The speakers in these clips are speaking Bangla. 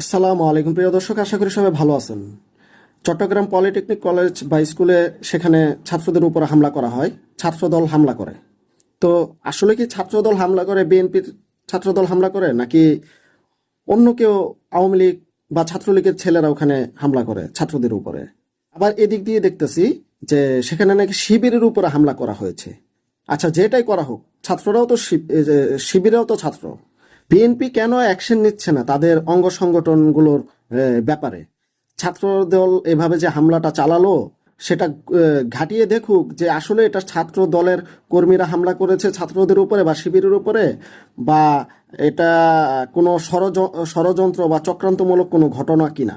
আসসালামু আলাইকুম। প্রিয় দর্শক, আশা করি সবাই ভালো আছেন। চট্টগ্রাম পলিটেকনিক কলেজ বা স্কুলে সেখানে ছাত্রদের উপর হামলা করা হয়, ছাত্রদল হামলা করে। তো আসলে কি ছাত্রদল হামলা করে, বিএনপির ছাত্রদল হামলা করে, নাকি অন্য কেউ আওয়ামী লীগ বা ছাত্রলীগের ছেলেরা ওখানে হামলা করে ছাত্রদের উপরে? আবার এদিক দিয়ে দেখতেছি যে সেখানে নাকি শিবিরের উপরে হামলা করা হয়েছে। আচ্ছা যেটাই করা হোক, ছাত্ররাও তো শিব- শিবিরেও তো ছাত্র। বিএনপি কেন অ্যাকশন নিচ্ছে না তাদের অঙ্গ সংগঠনগুলোর ব্যাপারে? ছাত্রদল এভাবে যে হামলাটা চালালো, সেটা ঘাটিয়ে দেখুক যে আসলে এটা ছাত্র দলের কর্মীরা হামলা করেছে ছাত্রদের উপরে বা শিবিরের উপরে, বা এটা কোনো ষড়যন্ত্র বা চক্রান্তমূলক কোনো ঘটনা কিনা।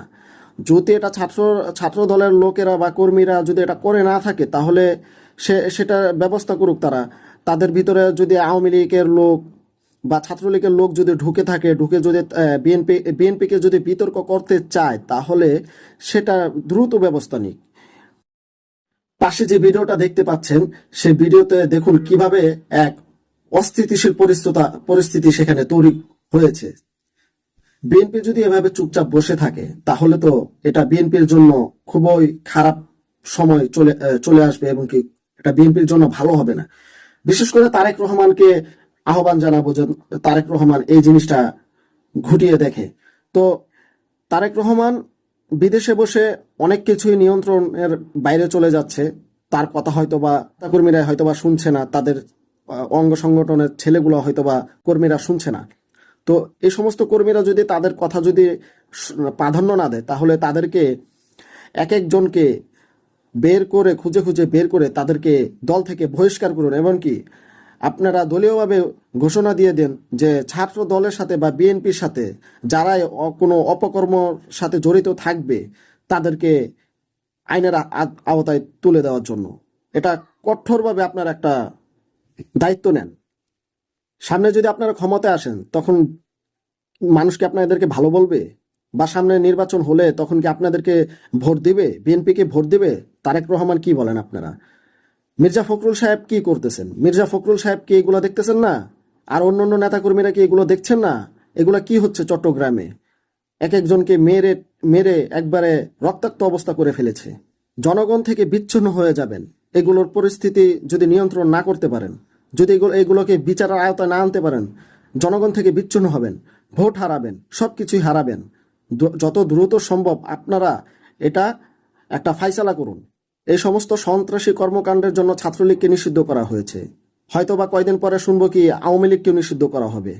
যদি এটা ছাত্র ছাত্র দলের লোকেরা বা কর্মীরা যদি এটা করে না থাকে, তাহলে সে সেটা ব্যবস্থা করুক তারা। তাদের ভিতরে যদি আওয়ামী লীগের লোক বা ছাত্রলীগের লোক যদি ঢুকে থাকে, ঢুকে যদি বিএনপি বিএনপিকে যদি বিতর্ক করতে চায়, তাহলে সেটা দ্রুত ব্যবস্থা নিক। পাশে যে ভিডিওটা দেখতে পাচ্ছেন সেই ভিডিওতে দেখুন কীভাবে এক অস্থিতিশীল পরিস্থিতি পরিস্থিতি সেখানে তৈরি হয়েছে। বিএনপি যদি এভাবে চুপচাপ বসে থাকে, তাহলে তো এটা বিএনপির জন্য খুবই খারাপ সময় চলে চলে আসবে এবং কি এটা বিএনপির জন্য ভালো হবে না। বিশেষ করে তারেক রহমানকে আহ্বান জানাব যে তারেক রহমান এই জিনিসটা ঘুটিয়ে দেখে। তো তারেক রহমান বিদেশে বসে অনেক কিছুই নিয়ন্ত্রণের বাইরে চলে যাচ্ছে। তার কথা হয়তো বা কর্মীরা হয়তো বা শুনছে না, তাদের অঙ্গ সংগঠনের ছেলেগুলো হয়তো বা কর্মীরা শুনছে না। তো এই সমস্ত কর্মীরা যদি তাদের কথা যদি প্রাধান্য না দেয়, তাহলে তাদেরকে এক একজনকে বের করে, খুঁজে খুঁজে বের করে তাদেরকে দল থেকে বহিষ্কার করুন। এমনকি আপনারা দলীয়ভাবে ঘোষণা দিয়ে দেন যে ছাত্র দলের সাথে বা বিএনপির সাথে যারাই কোনো অপকর্ম সাথে জড়িত থাকবে, তাদেরকে আইনের আওতায় তুলে দেওয়ার জন্য। এটা কঠোরভাবে আপনারা একটা দায়িত্ব নেন। সামনে যদি আপনারা ক্ষমতায় আসেন, তখন মানুষ কি আপনাদেরকে ভালো বলবে? বা সামনে নির্বাচন হলে তখন কি আপনাদেরকে ভোট দিবে? বিএনপিকে ভোট দিবে? তারেক রহমান কি বলেন আপনারা? মির্জা ফখরুল সাহেব কি করতেছেন? মির্জা ফখরুল সাহেব কি এগুলো দেখতেছেন না? আর অন্য অন্য নেতাকর্মীরা কি এগুলো দেখছেন না? এগুলো কি হচ্ছে চট্টগ্রামে? এক একজনকে মেরে মেরে একবারে রক্তাক্ত অবস্থা করে ফেলেছে। জনগণ থেকে বিচ্ছিন্ন হয়ে যাবেন। এগুলোর পরিস্থিতি যদি নিয়ন্ত্রণ না করতে পারেন, যদি এগুলো, এগুলোকে বিচারের আয়তায় না আনতে পারেন, জনগণ থেকে বিচ্ছিন্ন হবেন, ভোট হারাবেন সব কিছুই হারাবেন যত দ্রুত সম্ভব আপনারা এটা একটা ফাইসালা করুন। এই সমস্ত সন্ত্রাসী কর্মকাণ্ডের জন্য ছাত্রলীগকে নিষিদ্ধ করা হয়েছে। হয়তো বা কয়দিন পরে শুনব কি আওয়ামী লীগকেও নিষিদ্ধ করা হবে।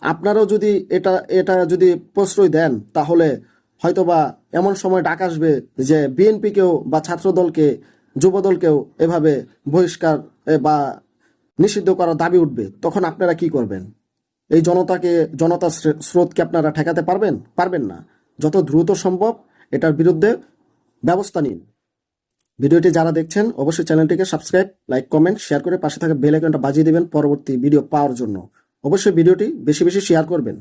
আপনারাও যদি এটা এটা যদি প্রশ্রয় দেন, তাহলে হয়তোবা এমন সময় ডাক আসবে যে বিএনপিকেও বা ছাত্রদলকে, যুবদলকেও এভাবে বহিষ্কার বা নিষিদ্ধ করার দাবি উঠবে। তখন আপনারা কি করবেন? এই জনতাকে, জনতার স্রোতকে আপনারা ঠেকাতে পারবেন? পারবেন না। যত দ্রুত সম্ভব এটার বিরুদ্ধে ব্যবস্থা নিন। ভিডিওটি যারা দেখছেন, অবশ্যই চ্যানেলটিকে সাবস্ক্রাইব, লাইক, কমেন্ট, শেয়ার করে পাশে থাকা বেল আইকনটা বাজিয়ে দেবেন পরবর্তী ভিডিও পাওয়ার জন্য। অবশ্যই ভিডিওটি বেশি বেশি শেয়ার করবেন।